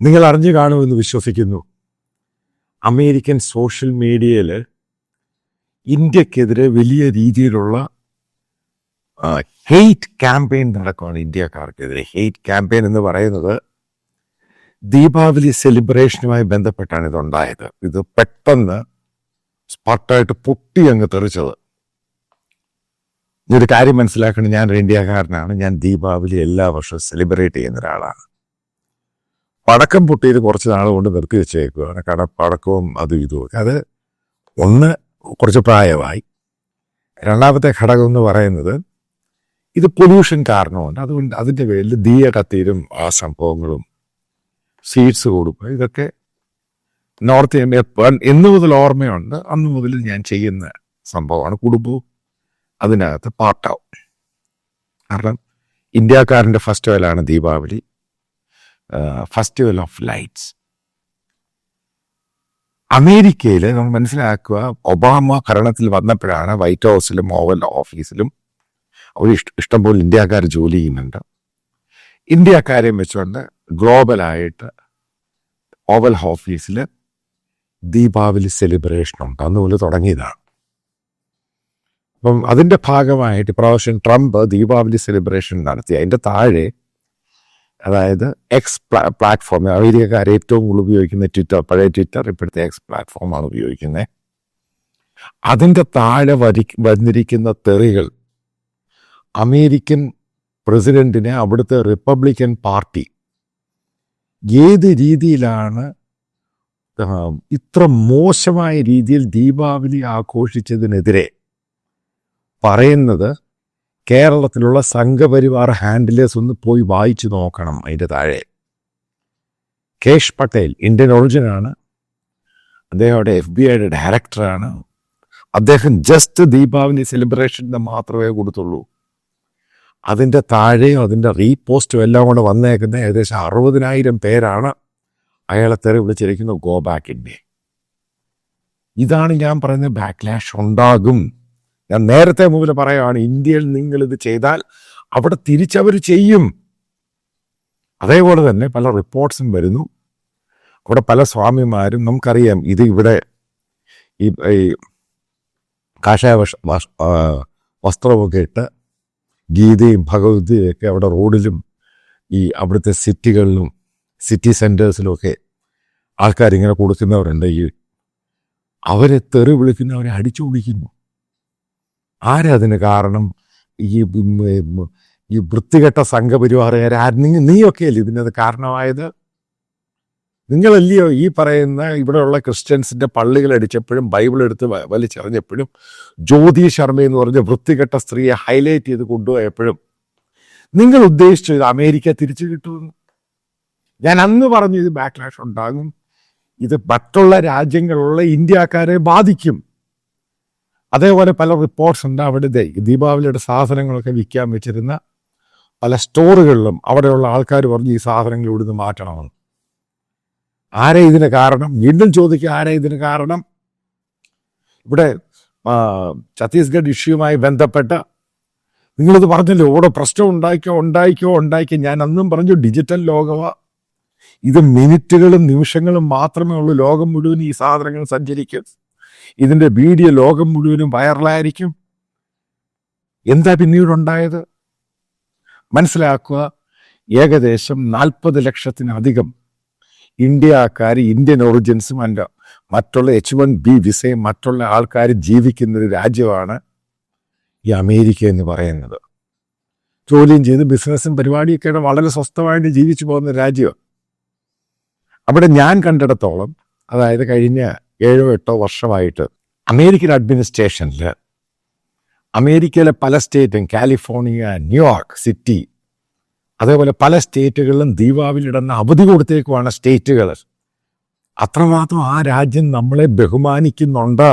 നിങ്ങൾ അറിഞ്ഞു കാണുമെന്ന് വിശ്വസിക്കുന്നു. അമേരിക്കൻ സോഷ്യൽ മീഡിയയിൽ ഇന്ത്യക്കെതിരെ വലിയ രീതിയിലുള്ള ഹെയ്റ്റ് ക്യാമ്പയിൻ നടക്കുകയാണ് ഇന്ത്യക്കാർക്കെതിരെ. ഹെയ്റ്റ് ക്യാമ്പയിൻ എന്ന് പറയുന്നത് ദീപാവലി സെലിബ്രേഷനുമായി ബന്ധപ്പെട്ടാണ് ഇതുണ്ടായത്. ഇത് പെട്ടെന്ന് സ്പട്ടായിട്ട് പൊട്ടി അങ്ങ് തെറിച്ചത്. ഒരു കാര്യം മനസ്സിലാക്കണം. ഞാൻ ഒരു ഇന്ത്യക്കാരനാണ്. ഞാൻ ദീപാവലി എല്ലാ വർഷവും സെലിബ്രേറ്റ് ചെയ്യുന്ന ഒരാളാണ്. പടക്കം പൊട്ടിയത് കുറച്ച് നാൾ കൊണ്ട് നിർത്തി വെച്ചേക്കുകയാണ് കട പടക്കവും അതും ഇതും അത് ഒന്ന് കുറച്ച് പ്രായമായി. രണ്ടാമത്തെ ഘടകം എന്ന് പറയുന്നത് ഇത് പൊല്യൂഷൻ കാരണമുണ്ട് അതുകൊണ്ട് അതിന്റെ പേരിൽ ദീയ കത്തീരും ആ സംഭവങ്ങളും സീഡ്സ് കൊടുക്കുക ഇതൊക്കെ നോർത്ത് ഇന്ത്യ എന്ന് മുതൽ ഓർമ്മയുണ്ട്. അന്ന് മുതൽ ഞാൻ ചെയ്യുന്ന സംഭവമാണ്. കുടുംബവും അതിനകത്ത് പാട്ടാവും കാരണം ഇന്ത്യക്കാരന്റെ ഫെസ്റ്റിവലാണ് ദീപാവലി. ഫെസ്റ്റിവൽ ഓഫ് ലൈറ്റ്സ് അമേരിക്കയിൽ നമ്മൾ മനസ്സിലാക്കുക ഒബാമ ഭരണത്തിൽ വന്നപ്പോഴാണ് വൈറ്റ് ഹൗസിലും ഓവൽ ഓഫീസിലും അവർ ഇഷ്ട ഇഷ്ടംപോലെ ഇന്ത്യക്കാർ ജോലി ചെയ്യുന്നുണ്ട്. ഇന്ത്യക്കാരെയും വെച്ചുകൊണ്ട് ഗ്ലോബലായിട്ട് ഓവൽ ഓഫീസിൽ ദീപാവലി സെലിബ്രേഷൻ ഉണ്ട്. അതുപോലെ തുടങ്ങിയതാണ്. അപ്പം അതിന്റെ ഭാഗമായിട്ട് ഇപ്രാവശ്യം ട്രംപ് ദീപാവലി സെലിബ്രേഷൻ നടത്തി. അതിന്റെ താഴെ അതായത് എക്സ് പ്ലാറ്റ്ഫോം അമേരിക്കക്കാർ ഏറ്റവും കൂടുതൽ ഉപയോഗിക്കുന്ന ട്വിറ്റർ പഴയ ട്വിറ്റർ ഇപ്പോഴത്തെ എക്സ് പ്ലാറ്റ്ഫോമാണ് ഉപയോഗിക്കുന്നത് അതിന്റെ താഴെ വരി വന്നിരിക്കുന്ന തെറികൾ. അമേരിക്കൻ പ്രസിഡന്റിനെ അവിടുത്തെ റിപ്പബ്ലിക്കൻ പാർട്ടി ഏത് രീതിയിലാണ് ഇത്ര മോശമായ രീതിയിൽ ദീപാവലി ആഘോഷിച്ചതിനെതിരെ പറയുന്നത് കേരളത്തിലുള്ള സംഘപരിവാർ ഹാൻഡിലേഴ്സ് ഒന്ന് പോയി വായിച്ചു നോക്കണം അതിന്റെ താഴെ. കേഷ് പട്ടേൽ ഇന്ത്യൻ ഒറിജിനാണ് അദ്ദേഹം അവിടെ എഫ് ബി ഐയുടെ ഡയറക്ടറാണ് അദ്ദേഹം ജസ്റ്റ് ദീപാവലി സെലിബ്രേഷന്റെ മാത്രമേ കൊടുത്തുള്ളൂ. അതിന്റെ താഴെയും അതിന്റെ റീപോസ്റ്റും എല്ലാം കൂടെ വന്നേക്കുന്ന ഏകദേശം അറുപതിനായിരം പേരാണ്. അയാളെ തെറി വിളിച്ചിരിക്കുന്നത് ഗോ ബാക്ക് ഇന്ത്യ ഇതാണ് ഞാൻ പറയുന്നത് ബാക്ക്ലാഷ് ഉണ്ടാകും. ഞാൻ നേരത്തെ മുതൽ പറയുകയാണ് ഇന്ത്യയിൽ നിങ്ങൾ ഇത് ചെയ്താൽ അവിടെ തിരിച്ചവർ ചെയ്യും. അതേപോലെ തന്നെ പല റിപ്പോർട്ട്സും വരുന്നു. അവിടെ പല സ്വാമിമാരും നമുക്കറിയാം ഇത് ഇവിടെ ഈ കാഷായ വസ്ത്രമൊക്കെ ഇട്ട് ഗീതയും ഭഗവത്ഗീതയും ഒക്കെ അവിടെ റോഡിലും ഈ അവിടുത്തെ സിറ്റികളിലും സിറ്റി സെന്റേഴ്സിലും ഒക്കെ ആൾക്കാരിങ്ങനെ കൊടുക്കുന്നവരുണ്ട്. ഈ അവരെ തെറി വിളിക്കുന്നവരെ അടിച്ചു വിളിക്കുന്നു ആരാ അതിന് കാരണം? ഈ ഈ വൃത്തികെട്ട സംഘപരിവാറുകാർ നിങ്ങൾ നീയൊക്കെയല്ലേ ഇതിനത് കാരണമായത്? നിങ്ങളല്ലയോ ഈ പറയുന്ന ഇവിടെയുള്ള ക്രിസ്ത്യൻസിന്റെ പള്ളികൾ അടിച്ചപ്പോഴും ബൈബിൾ എടുത്ത് വലിച്ചെറിഞ്ഞപ്പോഴും ജ്യോതി ശർമ്മ എന്ന് പറഞ്ഞ വൃത്തികെട്ട സ്ത്രീയെ ഹൈലൈറ്റ് ചെയ്ത് കൊണ്ടുപോയപ്പോഴും നിങ്ങൾ ഉദ്ദേശിച്ചു ഇത് അമേരിക്ക തിരിച്ചു കിട്ടുമെന്ന്? ഞാൻ അന്ന് പറഞ്ഞു ഇത് ബാക്ക്ലാഷ് ഉണ്ടാകും. ഇത് മറ്റുള്ള രാജ്യങ്ങളുള്ള ഇന്ത്യക്കാരെ ബാധിക്കും. അതേപോലെ പല റിപ്പോർട്ട്സ് ഉണ്ട്. അവിടുത്തെ ദീപാവലിയുടെ സാധനങ്ങളൊക്കെ വിൽക്കാൻ വെച്ചിരുന്ന പല സ്റ്റോറുകളിലും അവിടെയുള്ള ആൾക്കാർ പറഞ്ഞ് ഈ സാധനങ്ങൾ ഇവിടുന്ന് മാറ്റണമെന്ന്. ആരെ ഇതിന് കാരണം? വീണ്ടും ചോദിക്കുക ആരെ ഇതിന് കാരണം? ഇവിടെ ഛത്തീസ്ഗഡ് ഇഷ്യൂമായി ബന്ധപ്പെട്ട നിങ്ങളിത് പറഞ്ഞല്ലോ? ഇവിടെ പ്രശ്നം ഉണ്ടാക്കിയോ ഉണ്ടായിക്കോ ഉണ്ടാക്കി ഞാൻ അന്നും പറഞ്ഞു ഡിജിറ്റൽ ലോകമാ ഇത് മിനിറ്റുകളും നിമിഷങ്ങളും മാത്രമേ ഉള്ളൂ. ലോകം മുഴുവൻ ഈ സാധനങ്ങൾ സഞ്ചരിക്കും. ഇതിന്റെ വീഡിയോ ലോകം മുഴുവനും വൈറലായിരിക്കും. എന്താ പിന്നീട് ഉണ്ടായത് മനസ്സിലാക്കുക ഏകദേശം നാൽപ്പത് ലക്ഷത്തിനധികം ഇന്ത്യക്കാർ ഇന്ത്യൻ ഒറിജിൻസും അല്ല മറ്റുള്ള എച്ച് വൺ ബി വിസയും മറ്റുള്ള ആൾക്കാർ ജീവിക്കുന്ന ഒരു രാജ്യമാണ് ഈ അമേരിക്ക എന്ന് പറയുന്നത്. ജോലിയും ചെയ്ത് ബിസിനസ്സും പരിപാടിയൊക്കെ വളരെ സ്വസ്ഥമായിട്ട് ജീവിച്ചു പോകുന്ന രാജ്യമാണ്. അവിടെ ഞാൻ കണ്ടിടത്തോളം അതായത് കഴിഞ്ഞ ഏഴോ എട്ടോ വർഷമായിട്ട് അമേരിക്കൻ അഡ്മിനിസ്ട്രേഷനിൽ അമേരിക്കയിലെ പല സ്റ്റേറ്റും കാലിഫോർണിയ ന്യൂയോർക്ക് സിറ്റി അതേപോലെ പല സ്റ്റേറ്റുകളിലും ദീപാവലിടുന്ന അവധി കൊടുത്തേക്കുവാണ് സ്റ്റേറ്റുകൾ. അത്രമാത്രം ആ രാജ്യം നമ്മളെ ബഹുമാനിക്കുന്നുണ്ട്.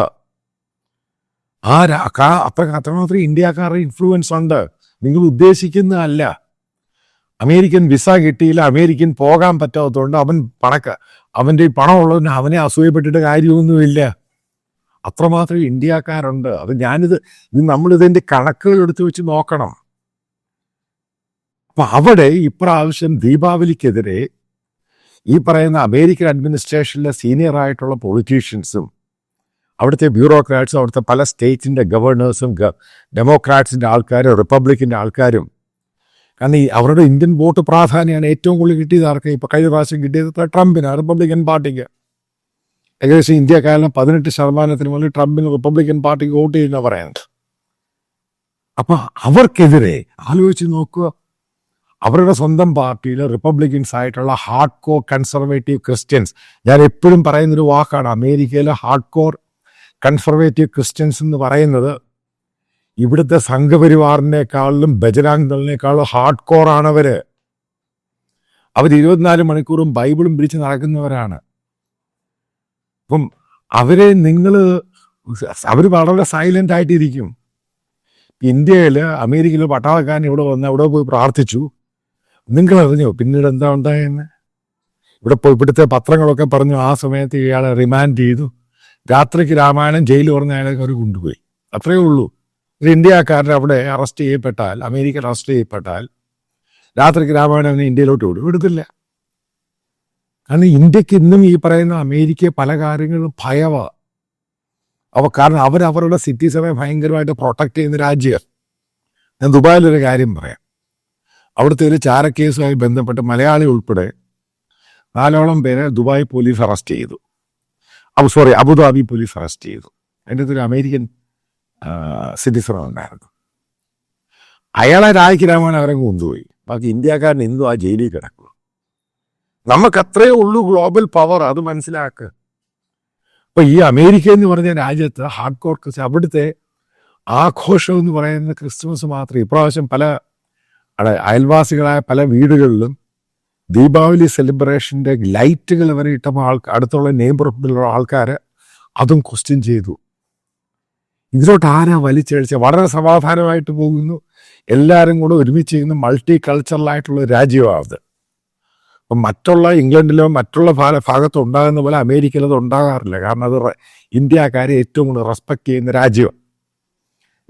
ആ അത്ര അത്രമാത്രം ഇന്ത്യക്കാരുടെ ഇൻഫ്ലുവൻസ് ഉണ്ട്. നിങ്ങൾ ഉദ്ദേശിക്കുന്നതല്ല. അമേരിക്കൻ വിസ കിട്ടിയില്ല അമേരിക്കൻ പോകാൻ പറ്റാത്തതുകൊണ്ട് അവൻ പണക്ക അവന്റെ ഈ പണമുള്ളവന് അവനെ അസൂയപ്പെട്ടിട്ട് കാര്യമൊന്നുമില്ല. അത്രമാത്രം ഇന്ത്യക്കാരുണ്ട്. അത് ഞാനിത് നമ്മളിതിന്റെ കണക്കുകൾ എടുത്തു വെച്ച് നോക്കണം. അപ്പൊ അവിടെ ഇപ്രാവശ്യം ദീപാവലിക്കെതിരെ ഈ പറയുന്ന അമേരിക്കൻ അഡ്മിനിസ്ട്രേഷനിലെ സീനിയർ ആയിട്ടുള്ള പൊളിറ്റീഷ്യൻസും അവിടുത്തെ ബ്യൂറോക്രാറ്റ്സും അവിടുത്തെ പല സ്റ്റേറ്റിന്റെ ഗവർണേഴ്സും ഡെമോക്രാറ്റ്സിന്റെ ആൾക്കാരും റിപ്പബ്ലിക്കിന്റെ ആൾക്കാരും കാരണം ഈ അവരുടെ ഇന്ത്യൻ വോട്ട് പ്രാധാന്യമാണ് ഏറ്റവും കൂടുതൽ കിട്ടിയത് ആർക്ക്? ഇപ്പോൾ കഴിഞ്ഞ പ്രാവശ്യം കിട്ടിയത് ട്രംപിന് റിപ്പബ്ലിക്കൻ പാർട്ടിക്ക് ഏകദേശം ഇന്ത്യക്കാരന് പതിനെട്ട് ശതമാനത്തിന് മുകളിൽ ട്രംപിന് റിപ്പബ്ലിക്കൻ പാർട്ടിക്ക് വോട്ട് ചെയ്യുന്ന പറയുന്നത്. അപ്പൊ അവർക്കെതിരെ ആലോചിച്ച് നോക്കുക. അവരുടെ സ്വന്തം പാർട്ടിയിൽ റിപ്പബ്ലിക്കൻസ് ആയിട്ടുള്ള ഹാർഡ് കോർ കൺസർവേറ്റീവ് ക്രിസ്ത്യൻസ് ഞാൻ എപ്പോഴും പറയുന്നൊരു വാക്കാണ് അമേരിക്കയിലെ ഹാർഡ് കോർ കൺസർവേറ്റീവ് ക്രിസ്ത്യൻസ് എന്ന് പറയുന്നത് ഇവിടുത്തെ സംഘപരിവാറിനേക്കാളിലും ബജരാങ് ദളിനേക്കാളും ഹാർഡ് അവർ അവർ ഇരുപത്തിനാല് മണിക്കൂറും ബൈബിളും പിടിച്ച് നടക്കുന്നവരാണ്. അപ്പം അവരെ നിങ്ങൾ അവർ വളരെ സൈലന്റ് ആയിട്ടിരിക്കും. ഇന്ത്യയിൽ അമേരിക്കയിൽ പട്ടാളക്കാരൻ ഇവിടെ വന്ന് അവിടെ പോയി പ്രാർത്ഥിച്ചു. നിങ്ങൾ അറിഞ്ഞോ പിന്നീട് എന്താ ഉണ്ടായെന്ന്? ഇവിടെ പോയി ഇവിടുത്തെ പത്രങ്ങളൊക്കെ പറഞ്ഞു ആ സമയത്ത് ഇയാളെ റിമാൻഡ് ചെയ്തു. രാത്രിക്ക് രാമായണം ജയിലിൽ പറഞ്ഞ അയാളെ അവർ കൊണ്ടുപോയി. അത്രയേ ഉള്ളൂ. ഒരു ഇന്ത്യക്കാരൻ അവിടെ അറസ്റ്റ് ചെയ്യപ്പെട്ടാൽ അമേരിക്കയിൽ അറസ്റ്റ് ചെയ്യപ്പെട്ടാൽ രാത്രിക്ക് രാമായണം അവനെ ഇന്ത്യയിലോട്ട് വിടും. വിടത്തില്ല. കാരണം ഇന്ത്യയ്ക്ക് ഇന്നും ഈ പറയുന്ന അമേരിക്കയെ പല കാര്യങ്ങളും ഭയവാ. അവ കാരണം അവരവരുടെ സിറ്റീസനെ ഭയങ്കരമായിട്ട് പ്രൊട്ടക്റ്റ് ചെയ്യുന്ന രാജ്യം. ഞാൻ ദുബായിലൊരു കാര്യം പറയാം. അവിടുത്തെ ഒരു ചാരക്കേസുമായി ബന്ധപ്പെട്ട് മലയാളി ഉൾപ്പെടെ നാലോളം പേരെ ദുബായ് പോലീസ് അറസ്റ്റ് ചെയ്തു. Sorry Abu Dhabi police arrest ചെയ്തു. അതിന്റെ ഒരു അമേരിക്കൻ സിറ്റിസൺ ഉണ്ടായിരുന്നു അയാളെ രാജ്യക്ക് രാമായണം അവരെ കൊണ്ടുപോയി ബാക്കി ഇന്ത്യക്കാരൻ ഇന്നും ആ ജയിലിൽ കിടക്കും നമുക്ക് അത്രേ ഉള്ളൂ ഗ്ലോബൽ പവർ അത് മനസ്സിലാക്കുക. അപ്പൊ ഈ അമേരിക്ക എന്ന് പറഞ്ഞ രാജ്യത്ത് ഹാർഡ് കോർ ക്രിസ്ത്യൻ അവിടുത്തെ ആഘോഷം എന്ന് പറയുന്ന ക്രിസ്മസ് മാത്രം ഇപ്രാവശ്യം പല അയൽവാസികളായ പല വീടുകളിലും ദീപാവലി സെലിബ്രേഷന്റെ ലൈറ്റുകൾ വരെ ഇട്ടപ്പോൾ ആൾ അടുത്തുള്ള നെയ്ബർഹുഡിലുള്ള ആൾക്കാർ അതും ക്വസ്റ്റ്യൻ ചെയ്തു. ഇതിലോട്ട് ആരാ വലിച്ചഴിച്ച വളരെ സമാധാനമായിട്ട് പോകുന്നു. എല്ലാവരും കൂടെ ഒരുമിച്ച് ചെയ്യുന്ന മൾട്ടി കൾച്ചറലായിട്ടുള്ള രാജ്യമാണ് അത്. അപ്പം മറ്റുള്ള ഇംഗ്ലണ്ടിലോ മറ്റുള്ള ഭാഗ ഭാഗത്ത് ഉണ്ടാകുന്ന പോലെ അമേരിക്കയിൽ അത് ഉണ്ടാകാറില്ല. കാരണം അത് ഇന്ത്യക്കാരെ ഏറ്റവും കൂടുതൽ റെസ്പെക്ട് ചെയ്യുന്ന രാജ്യമാണ്.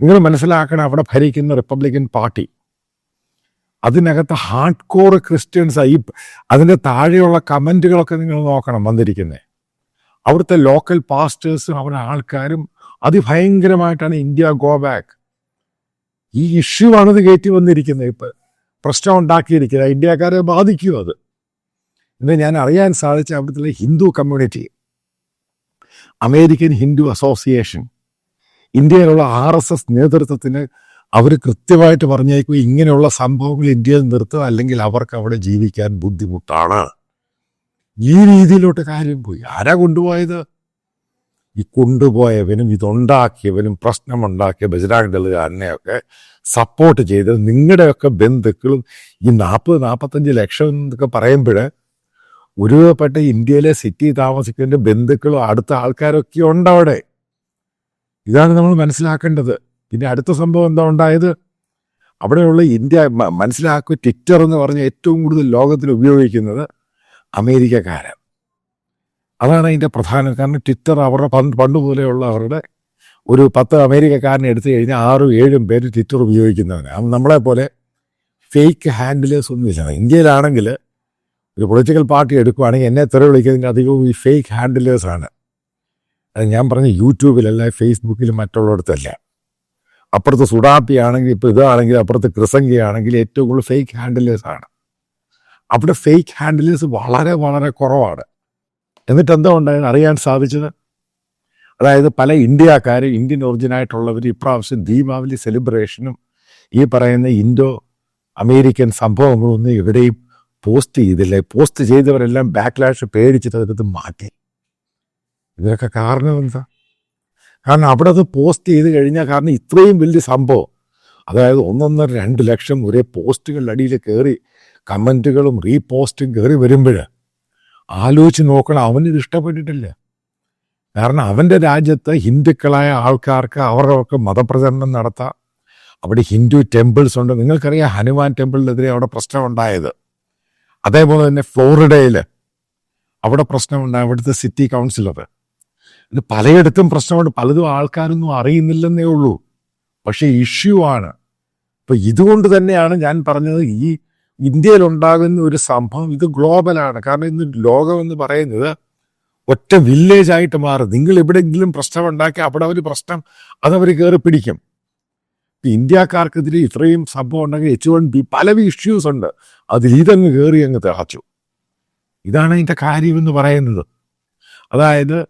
നിങ്ങൾ മനസ്സിലാക്കണം അവിടെ ഭരിക്കുന്ന റിപ്പബ്ലിക്കൻ പാർട്ടി അതിനകത്ത് ഹാർഡ് കോർ ക്രിസ്ത്യൻസ് ഈ അതിന്റെ താഴെയുള്ള കമന്റുകളൊക്കെ നിങ്ങൾ നോക്കണം വന്നിരിക്കുന്നത്. അവിടുത്തെ ലോക്കൽ പാസ്റ്റേഴ്സും അവരുടെ ആൾക്കാരും അതിഭയങ്കരമായിട്ടാണ് ഇന്ത്യ ഗോ ബാക്ക്. ഈ ഇഷ്യൂ ആണ് ഇത് കയറ്റി വന്നിരിക്കുന്നത് ഇപ്പം. പ്രശ്നം ഉണ്ടാക്കിയിരിക്കുന്നത്. ഇന്ത്യക്കാരെ ബാധിക്കും അത്. ഇന്ന് ഞാൻ അറിയാൻ സാധിച്ച അവിടുത്തെ Hindu community American Hindu association ഇന്ത്യയിലുള്ള ആർ എസ് എസ് നേതൃത്വത്തിന് അവർ കൃത്യമായിട്ട് പറഞ്ഞേക്കും ഇങ്ങനെയുള്ള സംഭവങ്ങൾ ഇന്ത്യയിൽ നിർത്തുക അല്ലെങ്കിൽ അവർക്ക് അവിടെ ജീവിക്കാൻ ബുദ്ധിമുട്ടാണ്. ഈ രീതിയിലോട്ട് കാര്യം പോയി. ആരാ കൊണ്ടുപോയത്? ഈ കൊണ്ടുപോയവനും ഇതുണ്ടാക്കിയവനും പ്രശ്നമുണ്ടാക്കിയ ബജരാഗ് ദളുകാരനെയൊക്കെ സപ്പോർട്ട് ചെയ്ത് നിങ്ങളുടെയൊക്കെ ബന്ധുക്കളും ഈ നാൽപ്പത് നാൽപ്പത്തഞ്ച് ലക്ഷം എന്നൊക്കെ പറയുമ്പോൾ ഒരുവിധപ്പെട്ട ഇന്ത്യയിലെ സിറ്റി താമസിക്കുന്ന ബന്ധുക്കളും അടുത്ത ആൾക്കാരൊക്കെ ഉണ്ട് അവിടെ ഇതാണ് നമ്മൾ മനസ്സിലാക്കേണ്ടത്. പിന്നെ അടുത്ത സംഭവം എന്താ ഉണ്ടായത്? അവിടെയുള്ള ഇന്ത്യ മനസ്സിലാക്കുക ട്വിറ്റർ എന്ന് പറഞ്ഞ ഏറ്റവും കൂടുതൽ ലോകത്തിൽ ഉപയോഗിക്കുന്നത് അമേരിക്കക്കാരൻ അതാണ് അതിന്റെ പ്രധാനം. കാരണം ട്വിറ്റർ അവരുടെ പണ്ട് പോലെയുള്ള അവരുടെ ഒരു പത്ത് അമേരിക്കക്കാരനെ എടുത്തു കഴിഞ്ഞാൽ ആറും ഏഴും പേര് ട്വിറ്റർ ഉപയോഗിക്കുന്നവരാണ് നമ്മളെ പോലെ ഫേക്ക് ഹാൻഡിലേഴ്സ് ഒന്നുമില്ല ഇന്ത്യയിലാണെങ്കിൽ ഒരു പൊളിറ്റിക്കൽ പാർട്ടി എടുക്കുവാണെങ്കിൽ എന്നെ തെറി വിളിക്കുന്നതിന്റെ അധികവും ഈ ഫേക്ക് ഹാൻഡിലേഴ്സാണ് അത് ഞാൻ പറഞ്ഞ യൂട്യൂബിലല്ല ഫേസ്ബുക്കിലും മറ്റുള്ളിടത്തല്ല. അപ്പുറത്ത് സുഡാപ്പി ആണെങ്കിൽ ഇപ്പോൾ ഇതാണെങ്കിൽ അപ്പുറത്ത് ക്രിസംഗി ആണെങ്കിൽ ഏറ്റവും കൂടുതൽ ഫേക്ക് ഹാൻഡിലേഴ്സാണ് അവിടെ ഫേക്ക് ഹാൻഡിലേഴ്സ് വളരെ വളരെ കുറവാണ്. എന്നിട്ട് എന്താ ഉണ്ടായത്? അറിയാൻ സാധിച്ചത്? അതായത് പല ഇന്ത്യക്കാരും ഇന്ത്യൻ ഒറിജിനായിട്ടുള്ളവർ ഇപ്രാവശ്യം ദീപാവലി സെലിബ്രേഷനും ഈ പറയുന്ന ഇൻഡോ അമേരിക്കൻ സംഭവങ്ങളൊന്നും എവിടെയും പോസ്റ്റ് ചെയ്തില്ല. പോസ്റ്റ് ചെയ്തവരെല്ലാം ബാക്ക്ലാഷ് പേടിച്ചിട്ട് അതിനകത്ത് മാറ്റി. ഇതൊക്കെ കാരണം എന്താ? കാരണം അവിടെ അത് പോസ്റ്റ് ചെയ്ത് കഴിഞ്ഞാൽ കാരണം ഇത്രയും വലിയ സംഭവം. അതായത് ഒന്നൊന്നര രണ്ട് ലക്ഷം ഒരേ പോസ്റ്റുകളുടെ അടിയിൽ കയറി കമന്റുകളും റീപോസ്റ്റും കയറി വരുമ്പോൾ ആലോചിച്ച് നോക്കണം. അവനിത് ഇഷ്ടപ്പെട്ടിട്ടില്ല. കാരണം അവന്റെ രാജ്യത്ത് ഹിന്ദുക്കളായ ആൾക്കാർക്ക് അവരൊക്കെ മതപ്രചരണം നടത്താം. അവിടെ ഹിന്ദു ടെമ്പിൾസ് ഉണ്ട്. നിങ്ങൾക്കറിയാം ഹനുമാൻ ടെമ്പിളിനെതിരെ അവിടെ പ്രശ്നമുണ്ടായത്. അതേപോലെ തന്നെ ഫ്ലോറിഡയിൽ അവിടെ പ്രശ്നമുണ്ടായി അവിടുത്തെ സിറ്റി കൗൺസിലർ ഇത് പലയിടത്തും പ്രശ്നമുണ്ട്. പലതും ആൾക്കാരൊന്നും അറിയുന്നില്ലെന്നേ ഉള്ളൂ. പക്ഷേ ഇഷ്യൂ ആണ്. അപ്പം ഇതുകൊണ്ട് തന്നെയാണ് ഞാൻ പറഞ്ഞത് ഈ ഇന്ത്യയിൽ ഉണ്ടാകുന്ന ഒരു സംഭവം ഇത് ഗ്ലോബലാണ്. കാരണം ഇന്ന് ലോകം എന്ന് പറയുന്നത് ഒറ്റ വില്ലേജ് ആയിട്ട് മാറും. നിങ്ങൾ എവിടെയെങ്കിലും പ്രശ്നം ഉണ്ടാക്കി അവിടെ ഒരു പ്രശ്നം അതവർ കയറി പിടിക്കും. ഇന്ത്യക്കാർക്കെതിരെ ഇത്രയും സംഭവം ഉണ്ടെങ്കിൽ എച്ച് വൺ ബി പല ഇഷ്യൂസ് ഉണ്ട്. അതിൽ ഇതങ്ങ് കയറി അങ്ങ് തിളച്ചു. ഇതാണ് അതിന്റെ കാര്യം എന്ന് പറയുന്നത്. അതായത്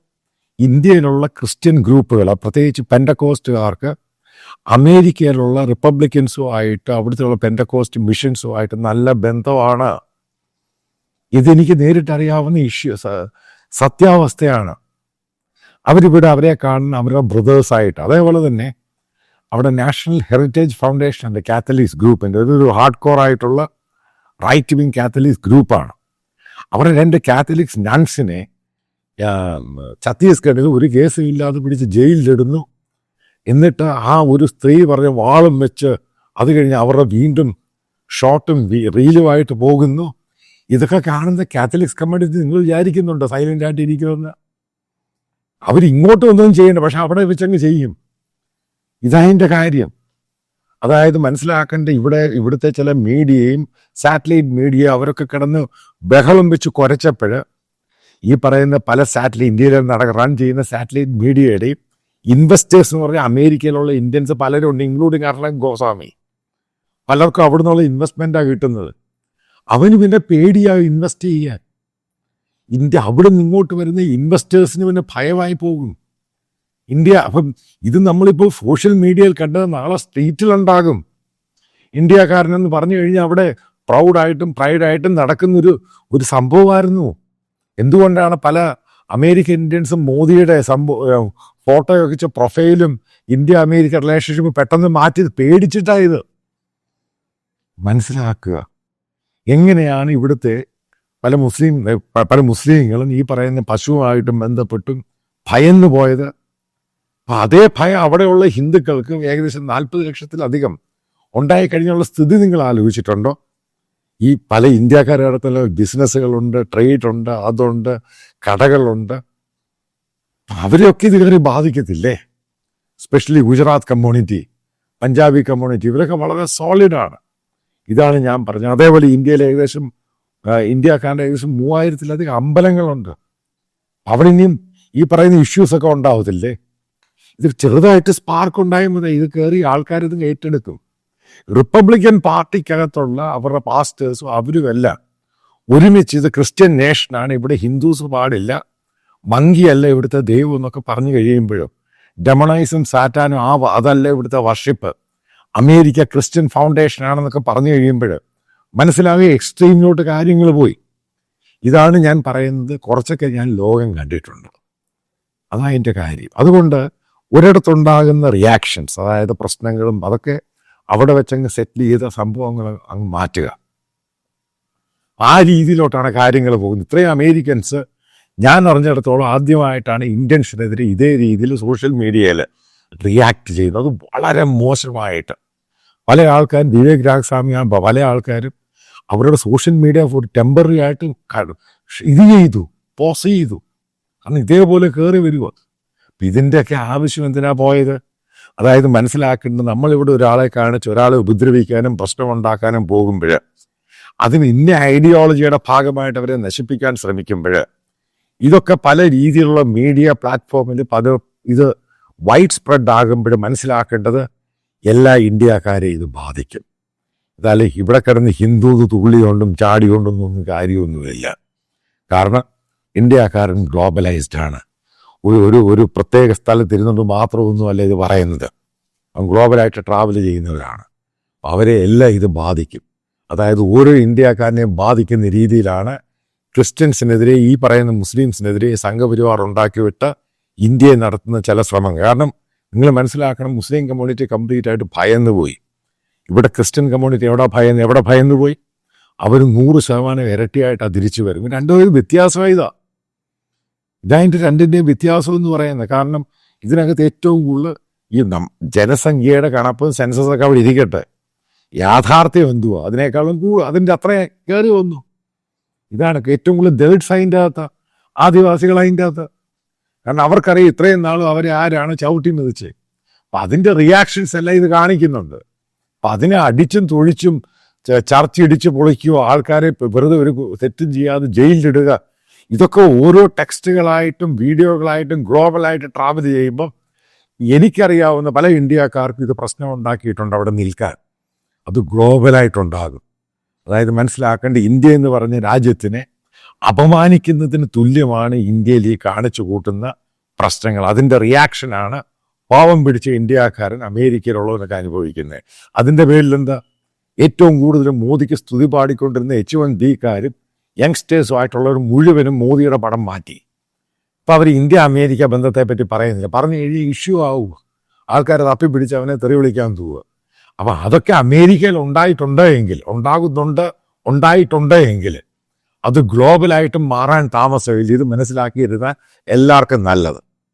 ഇന്ത്യയിലുള്ള ക്രിസ്ത്യൻ ഗ്രൂപ്പുകൾ പ്രത്യേകിച്ച് പെൻഡക്കോസ്റ്റുകാർക്ക് അമേരിക്കയിലുള്ള റിപ്പബ്ലിക്കൻസും ആയിട്ട് അവിടുത്തെ പെൻഡക്കോസ്റ്റ് മിഷൻസും ആയിട്ട് നല്ല ബന്ധമാണ്. ഇതെനിക്ക് നേരിട്ടറിയാവുന്ന ഇഷ്യൂ സത്യാവസ്ഥയാണ്. അവരിവിടെ അവരെ കാണുന്ന അവരുടെ ബ്രദേഴ്സായിട്ട് അതേപോലെ തന്നെ അവിടെ നാഷണൽ ഹെറിറ്റേജ് ഫൗണ്ടേഷൻ ഫൗണ്ടേഷന്റെ കാത്തലിക്സ് ഗ്രൂപ്പിന്റെ ഒരു ഹാർഡ് കോർ ആയിട്ടുള്ള റൈറ്റ് വിങ് കാത്തലിക്സ് ഗ്രൂപ്പാണ് അവരുടെ രണ്ട് കാത്തലിക്സ് നൺസിനെ ഛത്തീസ്ഗഡിൽ ഒരു കേസും ഇല്ലാതെ പിടിച്ച് ജയിലിലിടുന്നു. എന്നിട്ട് ആ ഒരു സ്ത്രീ പറഞ്ഞ വാളും വെച്ച് അത് കഴിഞ്ഞ് അവരുടെ വീണ്ടും ഷോർട്ടും റീലുമായിട്ട് പോകുന്നു. ഇതൊക്കെ കാണുന്ന കാത്തലിക്സ് കമ്മ്യൂണിറ്റി നിങ്ങൾ വിചാരിക്കുന്നുണ്ട് സൈലന്റ് ആയിട്ട് ഇരിക്കുമെന്ന്? അവരിങ്ങോട്ട് ഒന്നും ചെയ്യണ്ട പക്ഷെ അവിടെ വെച്ചങ്ങ് ചെയ്യും. ഇതതിന്റെ കാര്യം. അതായത് മനസ്സിലാക്കേണ്ട ഇവിടെ ഇവിടുത്തെ ചില മീഡിയയും സാറ്റലൈറ്റ് മീഡിയ അവരൊക്കെ കിടന്ന് ബഹളം വെച്ച് കുരച്ചപ്പോൾ ഈ പറയുന്ന പല സാറ്റലൈറ്റ് ഇന്ത്യയിൽ നട റൺ ചെയ്യുന്ന സാറ്റലൈറ്റ് മീഡിയയുടെയും ഇൻവെസ്റ്റേഴ്സ് എന്ന് പറഞ്ഞാൽ അമേരിക്കയിലുള്ള ഇന്ത്യൻസ് പലരും ഉണ്ട് ഇൻക്ലൂഡിങ് അർലൻ ഗോസ്വാമി പലർക്കും അവിടെ നിന്നുള്ള ഇൻവെസ്റ്റ്മെന്റാണ് കിട്ടുന്നത്. അവന് പിന്നെ പേടിയായി ഇൻവെസ്റ്റ് ചെയ്യാൻ. ഇന്ത്യ അവിടെ നിന്ന് ഇങ്ങോട്ട് വരുന്ന ഇൻവെസ്റ്റേഴ്സിന് പിന്നെ ഭയമായി പോകും. ഇന്ത്യ അപ്പം ഇത് നമ്മളിപ്പോൾ സോഷ്യൽ മീഡിയയിൽ കണ്ടത് നാളെ സ്ട്രീറ്റിലുണ്ടാകും ഇന്ത്യക്കാരനെന്ന് പറഞ്ഞു കഴിഞ്ഞാൽ അവിടെ പ്രൗഡായിട്ടും പ്രൈഡായിട്ടും നടക്കുന്നൊരു ഒരു സംഭവമായിരുന്നു. എന്തുകൊണ്ടാണ് പല അമേരിക്കൻ ഇന്ത്യൻസും മോദിയുടെ സംഭവം ഫോട്ടോ വെച്ച പ്രൊഫൈലും ഇന്ത്യ അമേരിക്ക റിലേഷൻഷിപ്പ് പെട്ടെന്ന് മാറ്റി പേടിച്ചിട്ടായത് മനസ്സിലാക്കുക. എങ്ങനെയാണ് ഇവിടുത്തെ പല മുസ്ലിം പല മുസ്ലിങ്ങളും ഈ പറയുന്ന പശുവുമായിട്ടും ബന്ധപ്പെട്ടും ഭയന്നു പോയത്? അപ്പം അതേ ഭയം അവിടെയുള്ള ഹിന്ദുക്കൾക്ക് ഏകദേശം നാൽപ്പത് ലക്ഷത്തിലധികം ഉണ്ടായിക്കഴിഞ്ഞുള്ള സ്ഥിതി നിങ്ങൾ ആലോചിച്ചിട്ടുണ്ടോ? ഈ പല ഇന്ത്യക്കാരുടെ ബിസിനസ്സുകളുണ്ട് ട്രേഡ് ഉണ്ട് അതുണ്ട് കടകളുണ്ട്. അവരെയൊക്കെ ഇത് കയറി ബാധിക്കത്തില്ലേ? Specially Gujarat community Punjabi community ഇവരൊക്കെ വളരെ സോളിഡാണ് ഇതാണ് ഞാൻ പറഞ്ഞത്. അതേപോലെ ഇന്ത്യയിൽ ഏകദേശം ഇന്ത്യക്കാരുടെ ഏകദേശം മൂവായിരത്തിലധികം അമ്പലങ്ങളുണ്ട്. അവിടെ ഇനിയും ഈ പറയുന്ന ഇഷ്യൂസൊക്കെ ഉണ്ടാവത്തില്ലേ? ഇത് ചെറുതായിട്ട് സ്പാർക്ക് ഉണ്ടായി മതി ഇത് കയറി ആൾക്കാർ ഇത് ഏറ്റെടുക്കും. റിപ്പബ്ലിക്കൻ പാർട്ടിക്കകത്തുള്ള അവരുടെ പാസ്റ്റേഴ്സും അവരുമെല്ലാം ഒരുമിച്ച് ഇത് ക്രിസ്ത്യൻ നേഷനാണ്. ഇവിടെ ഹിന്ദുസ് പാടില്ല. മങ്കിയല്ല ഇവിടുത്തെ ദൈവം എന്നൊക്കെ പറഞ്ഞു കഴിയുമ്പോഴും ഡെമണൈസും സാറ്റാനും ആ അതല്ല ഇവിടുത്തെ വർഷിപ്പ്. അമേരിക്ക ക്രിസ്ത്യൻ ഫൗണ്ടേഷൻ ആണെന്നൊക്കെ പറഞ്ഞു കഴിയുമ്പോൾ മനസ്സിലാകെ എക്സ്ട്രീമിലോട്ട് കാര്യങ്ങൾ പോയി. ഇതാണ് ഞാൻ പറയുന്നത്. കുറച്ചൊക്കെ ഞാൻ ലോകം കണ്ടിട്ടുണ്ട്. അതാ എന്റെ കാര്യം. അതുകൊണ്ട് ഒരിടത്തുണ്ടാകുന്ന റിയാക്ഷൻസ് അതായത് പ്രശ്നങ്ങളും അതൊക്കെ അവിടെ വെച്ചങ്ങ് സെറ്റിൽ ചെയ്ത സംഭവങ്ങൾ അങ്ങ് മാറ്റുക. ആ രീതിയിലോട്ടാണ് കാര്യങ്ങൾ പോകുന്നത്. ഇത്രയും അമേരിക്കൻസ് ഞാൻ അറിഞ്ഞിടത്തോളം ആദ്യമായിട്ടാണ് ഇന്ത്യൻസിനെതിരെ ഇതേ രീതിയിൽ സോഷ്യൽ മീഡിയയിൽ റിയാക്ട് ചെയ്യുന്നത്. വളരെ മോശമായിട്ട്. പല ആൾക്കാരും വിവേക് രാഗസ്വാമി പല ആൾക്കാരും അവരുടെ സോഷ്യൽ മീഡിയ ഫോർ ടെമ്പററി ആയിട്ട് ഇത് ചെയ്തു പോസ് ചെയ്തു. കാരണം ഇതേപോലെ കയറി വരുമോ ഇതിന്റെയൊക്കെ ആവശ്യം എന്തിനാ പോയത്? അതായത് മനസ്സിലാക്കേണ്ടത് നമ്മളിവിടെ ഒരാളെ കാണിച്ച് ഒരാളെ ഉപദ്രവിക്കാനും പ്രശ്നമുണ്ടാക്കാനും പോകുമ്പോൾ അതിന് ഇന്ന ഐഡിയോളജിയുടെ ഭാഗമായിട്ട് അവരെ നശിപ്പിക്കാൻ ശ്രമിക്കുമ്പോൾ ഇതൊക്കെ പല രീതിയിലുള്ള മീഡിയ പ്ലാറ്റ്ഫോമിൽ പല ഇത് വൈഡ് സ്പ്രെഡ് ആകുമ്പോൾ മനസ്സിലാക്കേണ്ടത് എല്ലാ ഇന്ത്യക്കാരെ ഇത് ബാധിക്കും. അതായത് ഇവിടെ കിടന്ന് ഹിന്ദു തുള്ളിയോണ്ടും ചാടിയോണ്ടും ഒന്നും കാര്യമൊന്നുമില്ല. കാരണം ഇന്ത്യക്കാരൻ ഗ്ലോബലൈസ്ഡ് ആണ്. ഒരു ഒരു പ്രത്യേക സ്ഥലത്ത് ഇരുന്നുകൊണ്ട് മാത്രമൊന്നും അല്ല ഇത് പറയുന്നത്. ഗ്ലോബലായിട്ട് ട്രാവൽ ചെയ്യുന്നവരാണ് അവരെ എല്ലാം ഇത് ബാധിക്കും. അതായത് ഓരോ ഇന്ത്യക്കാരനെയും ബാധിക്കുന്ന രീതിയിലാണ് ക്രിസ്ത്യൻസിനെതിരെ ഈ പറയുന്ന മുസ്ലിംസിനെതിരെ സംഘപരിവാർ ഉണ്ടാക്കിവിട്ട ഇന്ത്യയെ നടത്തുന്ന ചില ശ്രമങ്ങൾ. കാരണം നിങ്ങൾ മനസ്സിലാക്കണം മുസ്ലിം കമ്മ്യൂണിറ്റി കംപ്ലീറ്റ് ആയിട്ട് ഭയന്നു പോയി ഇവിടെ ക്രിസ്ത്യൻ കമ്മ്യൂണിറ്റി എവിടെ ഭയന്ന് എവിടെ ഭയന്നു പോയി അവർ നൂറ് ശതമാനം ഇരട്ടിയായിട്ടാണ് തിരിച്ചു വരും രണ്ടുപേരും വ്യത്യാസമായതാ. ഇതതിന്റെ രണ്ടിന്റെയും വ്യത്യാസം എന്ന് പറയുന്നത്. കാരണം ഇതിനകത്ത് ഏറ്റവും കൂടുതൽ ഈ നം ജനസംഖ്യയുടെ കണപ്പും സെൻസസ് ഒക്കെ അവിടെ ഇരിക്കട്ടെ. യാഥാർത്ഥ്യം എന്തുവാ? അതിനേക്കാളും കൂടുതൽ അതിന്റെ അത്ര കയറി വന്നു. ഇതാണ് ഏറ്റവും കൂടുതൽ ദളിറ്റ്സ് അതിന്റെ അകത്ത് ആദിവാസികൾ അതിന്റെ അകത്ത്. കാരണം അവർക്കറിയാം ഇത്രയും നാളും അവരെ ആരാണ് ചവിട്ടി മെതിച്ച്. അപ്പം അതിന്റെ റിയാക്ഷൻസ് എല്ലാം ഇത് കാണിക്കുന്നുണ്ട്. അപ്പം അതിനെ അടിച്ചും തൊഴിച്ചും ചർച്ചയിടിച്ച് പൊളിക്കുക ആൾക്കാരെ വെറുതെ ഒരു തെറ്റും ചെയ്യാതെ ജയിലിലിടുക ഇതൊക്കെ ഓരോ ടെക്സ്റ്റുകളായിട്ടും വീഡിയോകളായിട്ടും ഗ്ലോബലായിട്ട് ട്രാവൽ ചെയ്യുമ്പോൾ എനിക്കറിയാവുന്ന പല ഇന്ത്യക്കാർക്കും ഇത് പ്രശ്നം ഉണ്ടാക്കിയിട്ടുണ്ട് അവിടെ നിൽക്കാൻ. അത് ഗ്ലോബലായിട്ടുണ്ടാകും. അതായത് മനസ്സിലാക്കേണ്ട ഇന്ത്യ എന്ന് പറഞ്ഞ രാജ്യത്തിനെ അപമാനിക്കുന്നതിന് തുല്യമാണ് ഇന്ത്യയിൽ ഈ കാണിച്ചു കൂട്ടുന്ന പ്രശ്നങ്ങൾ. അതിന്റെ റിയാക്ഷനാണ് പാവം പിടിച്ച ഇന്ത്യക്കാരൻ അമേരിക്കയിലുള്ളവരൊക്കെ അനുഭവിക്കുന്നത്. അതിന്റെ പേരിൽ എന്താ ഏറ്റവും കൂടുതൽ മോദിക്ക് സ്തുതി പാടിക്കൊണ്ടിരുന്ന എച്ച് വൺ ഡിക്കാരും യങ്സ്റ്റേഴ്സും ആയിട്ടുള്ളവർ മുഴുവനും മോദിയുടെ പടം മാറ്റി. ഇപ്പോൾ അവർ ഇന്ത്യ അമേരിക്ക ബന്ധത്തെ പറ്റി പറയുന്നില്ല. പറഞ്ഞു കഴിഞ്ഞാൽ ഇഷ്യൂ ആവുക ആൾക്കാരെ തപ്പിപ്പിടിച്ച് അവനെ തെറി വിളിക്കാൻ തൂവുക അപ്പം അതൊക്കെ അമേരിക്കയിൽ ഉണ്ടായിട്ടുണ്ട് എങ്കിൽ ഉണ്ടാകുന്നുണ്ട് ഉണ്ടായിട്ടുണ്ട് എങ്കിൽ അത് ഗ്ലോബലായിട്ടും മാറാൻ താമസമില്ല. ഇത് മനസ്സിലാക്കിയിരുന്ന എല്ലാവർക്കും നല്ലത്.